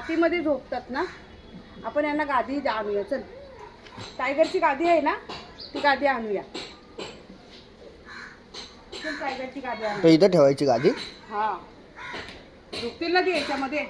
मातीमध्ये झोपतात ना? आपण यांना गादी आणूया चल. टायगरची गादी आहे ना? ती गादी आणूया. चल टायगरची गादी आणूया. इथं ठेवायची गादी? हा. झोपतील ना ती याच्यामध्ये?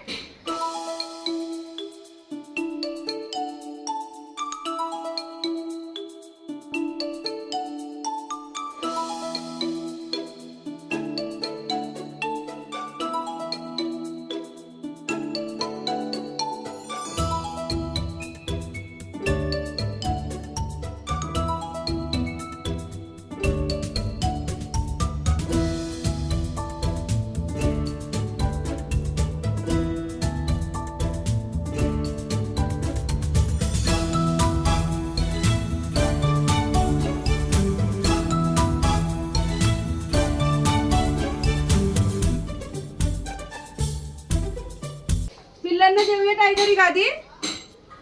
तरी गादी?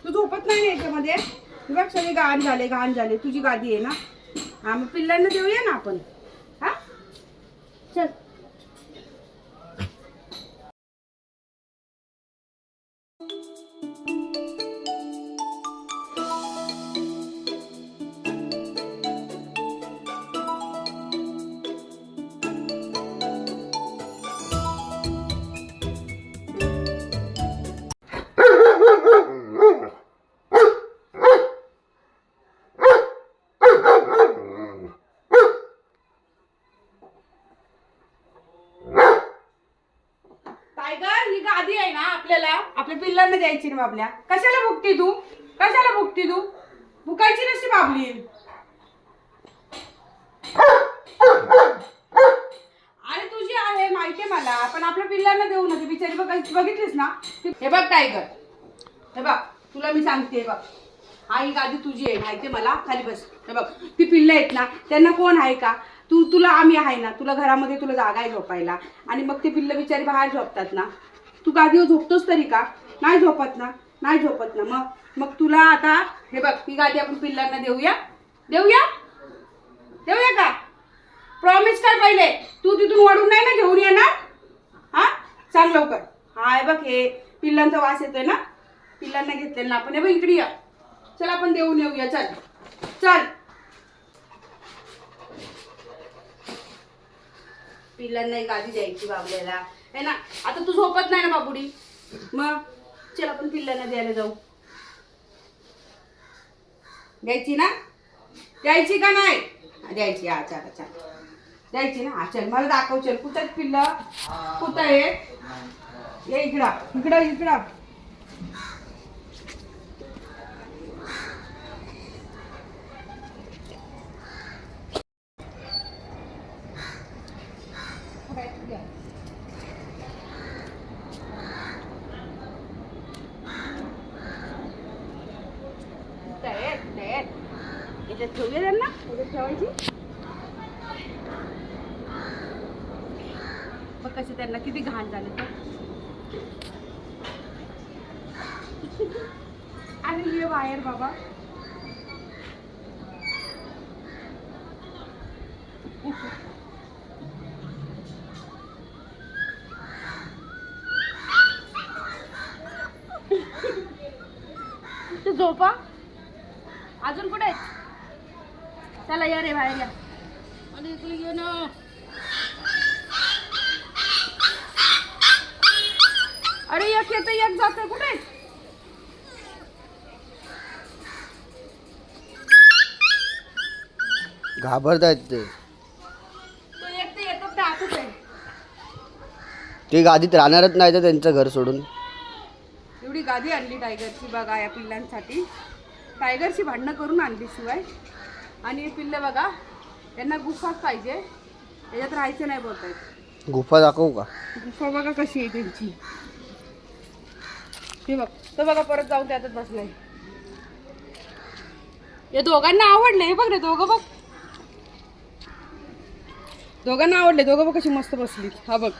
तू झोपत नाही ना याच्यामध्ये? बघ सगळे घाण झाले घाण झाले. तुझी गादी आहे ना? हा मग पिल्लांना देऊया ना आपण. हा? चल. आपल्याला आपल्या पिल्लांना द्यायची ना बाबल्या. कशाला भुकती तू? कशाला भुकती तू? भुकायची नसती बाबली. अरे तुझी आहे माहितीये मला पण आपल्या पिल्लांना देऊ ना ती बिचारी बघ बघितलीस ना? हे बघ टायगर. हे बघ तुला मी सांगते बघ. आई गादी तुझी आहे माहितीये मला? खाली बस. हे बघ ती पिल्लं आहेत ना त्यांना कोण आहे का? तू तुला आम्ही आहे ना तुला घरामध्ये तुला जागा आहे झोपायला. आणि मग ते पिल्लं बिचारी बाहेर झोपतात ना. तू गादीवर झोपतोस तरी का? नाही झोपत ना? नाही झोपत ना? मग? मग तुला आता हे बघ ही गादी आपण पिल्लांना देऊया. देऊया? देऊया का? प्रॉमिस कर पहिले. तू तिथून वाढून नाही ना घेऊन येणार? हा? चांग लवकर. हाय बघ हे पिल्लांचा वास येतोय ना? पिल्लांना घेतलेला ना आपण. हे बघ इकडे या. चल आपण देऊन येऊया. चल. चल. पिल्लांना एक आधी द्यायची बाबल्याला है ना? आता तू झोपत नाही ना बाबुडी? मग? चल आपण पिल्लांना द्यायला जाऊ. द्यायची ना? द्यायची का नाही? द्यायची. आचार आचार द्यायची ना? आचार मला दाखव चल. कुठं आहेत पिल्लं? कुठं आहे ये इकडं इकडं इकडं कुठं आहेत? कुठं आहेत? याच्यात ठेवूया त्यांना? याच्यात ठेवायची? मग कसे त्यांना किती घाण झाले तर? आणि ये बाहेर बाबा. तू झोपा अजून कुठे आहेत चला या रे बाहेर या. आणि इकडे ये ना. अरे एक येतं एक जातं. कुठे? आहेत? घाबरतायत ते तो एक ते येतो ते आतच आहे ते गादीत राहणारच नाही तर त्यांचं घर सोडून. एवढी गादी आणली टायगरची बघा या पिल्लांसाठी. टायगरची भांडणं करून आणली शिवाय. आणि हे पिल्लं बघा त्यांना गुफाच पाहिजे. याच्यात राहायचं नाही बोलतायत. गुफा दाखवू का? गुफा बघा कशी आहे त्यांची. हे बघ तो बघा परत जाऊन त्यातच बसलाय. या दोघांना आवडले हे बघ रे दोघं बघ. दोघांना आवडले दोघं बघ कशी मस्त बसली हा बघ.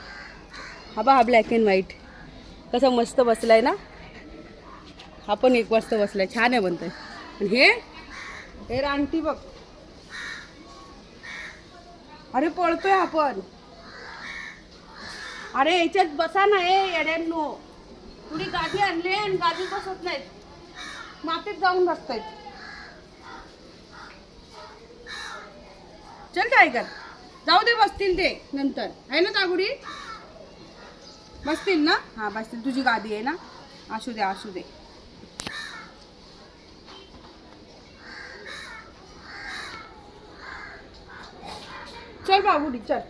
हा बघ हा ब्लॅक अँड व्हाईट कसा मस्त बसलाय ना. हा पण एक मस्त बसलाय छान आहे म्हणतोय. आणि हे हे रानटी बघ. अरे पळतोय आपण. अरे याच्यात बसा ना ए येड्यांनो. कुणी गादी आणली आणि गादी बसत नाहीत. मातीत जाऊन बसतायत. चल टायगर जाऊ दे बसतील ते नंतर. आहे ना तागुडी? बसतील ना? हा बसतील. तुझी गादी आहे ना? असू दे असू दे. चल बाबुडी चल